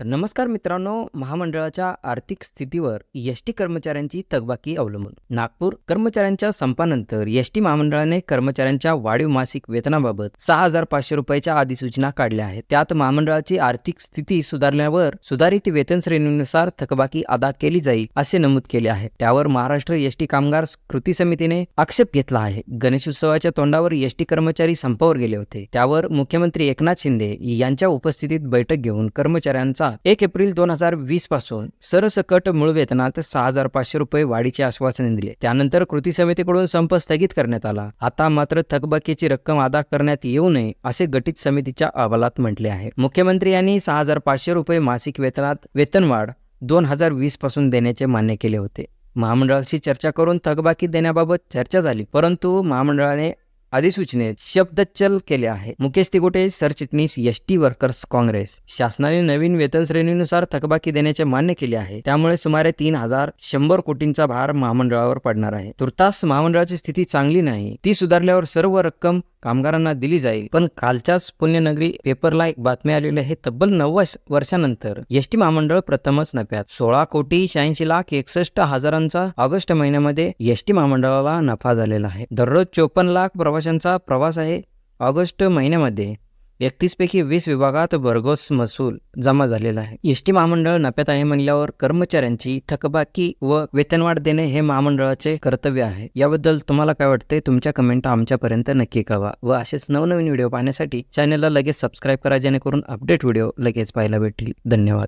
तर नमस्कार मित्रांनो महामंडळाच्या आर्थिक स्थितीवर एस टी कर्मचाऱ्यांची थकबाकी अवलंबून. नागपूर कर्मचाऱ्यांच्या संपानंतर एस टी महामंडळाने कर्मचाऱ्यांच्या वाढीव मासिक वेतनाबाबत सहा हजार पाचशे रुपयाच्या अधिसूचना काढल्या आहेत. त्यात महामंडळाची आर्थिक स्थिती सुधारल्यावर सुधारित वेतन श्रेणीनुसार थकबाकी अदा केली जाईल असे नमूद केले आहे. त्यावर महाराष्ट्र एस टी कामगार कृती समितीने आक्षेप घेतला आहे. गणेशोत्सवाच्या तोंडावर एस टी कर्मचारी संपावर गेले होते. त्यावर मुख्यमंत्री एकनाथ शिंदे यांच्या उपस्थितीत बैठक घेऊन कर्मचाऱ्यांचा एक एप्रिल दोन हजार वीसपासून सरसकट मूळ वेतनात सहा हजार पाचशे रुपये वाढीचे आश्वासन दिले. त्यानंतर कृती समितीकडून संप स्थगित करण्यात आला. आता मात्र थकबाकीची रक्कम अदा करण्यात येऊ नये असे गटित समितीच्या अहवालात म्हटले आहे. मुख्यमंत्री यांनी सहा हजार पाचशे रुपये मासिक वेतनात वेतनवाढ दोन हजार वीसपासून देण्याचे मान्य केले होते. महामंडळाशी चर्चा करून थकबाकी देण्याबाबत चर्चा झाली परंतु महामंडळाने अधिसूचनेत शब्दचल केले आहे मुकेश तिगोटे सरचिटणीस एस टी वर्कर्स काँग्रेस. शासनाने नवीन वेतन श्रेणीनुसार थकबाकी देण्याचे मान्य केले आहे. त्यामुळे सुमारे तीन हजार शंभर कोटींचा भार महामंडळावर पडणार आहे. तुर्तास महामंडळाची स्थिती चांगली नाही. ती सुधारल्यावर सर्व रक्कम कामगारांना दिली जाईल. पण कालच्याच पुण्यनगरी पेपरला एक बातमी आलेली आहे. तब्बल नव्वद वर्षानंतर एस टी महामंडळ प्रथमच नफ्यात. सोळा कोटी शहाऐंशी लाख एकसष्ट हजारांचा ऑगस्ट महिन्यामध्ये एस टी महामंडळाला नफा झालेला आहे. दररोज चोपन्न लाख वर्षांचा प्रवास आहे ऑगस्ट महिन्यामध्ये. एकतीसपैकी वीस विभागात भरघोस महसूल जमा झालेला आहे. एस टी महामंडळ नफ्यात आहे म्हणल्यावर कर्मचाऱ्यांची थकबाकी व वेतनवाढ देणे हे महामंडळाचे कर्तव्य आहे. याबद्दल तुम्हाला काय वाटते तुमच्या कमेंट आमच्यापर्यंत नक्की कळवा व असेच नवनवीन व्हिडिओ पाहण्यासाठी चॅनलला लगेच सबस्क्राईब करा जेणेकरून अपडेट व्हिडिओ लगेच पाहायला भेटतील. धन्यवाद.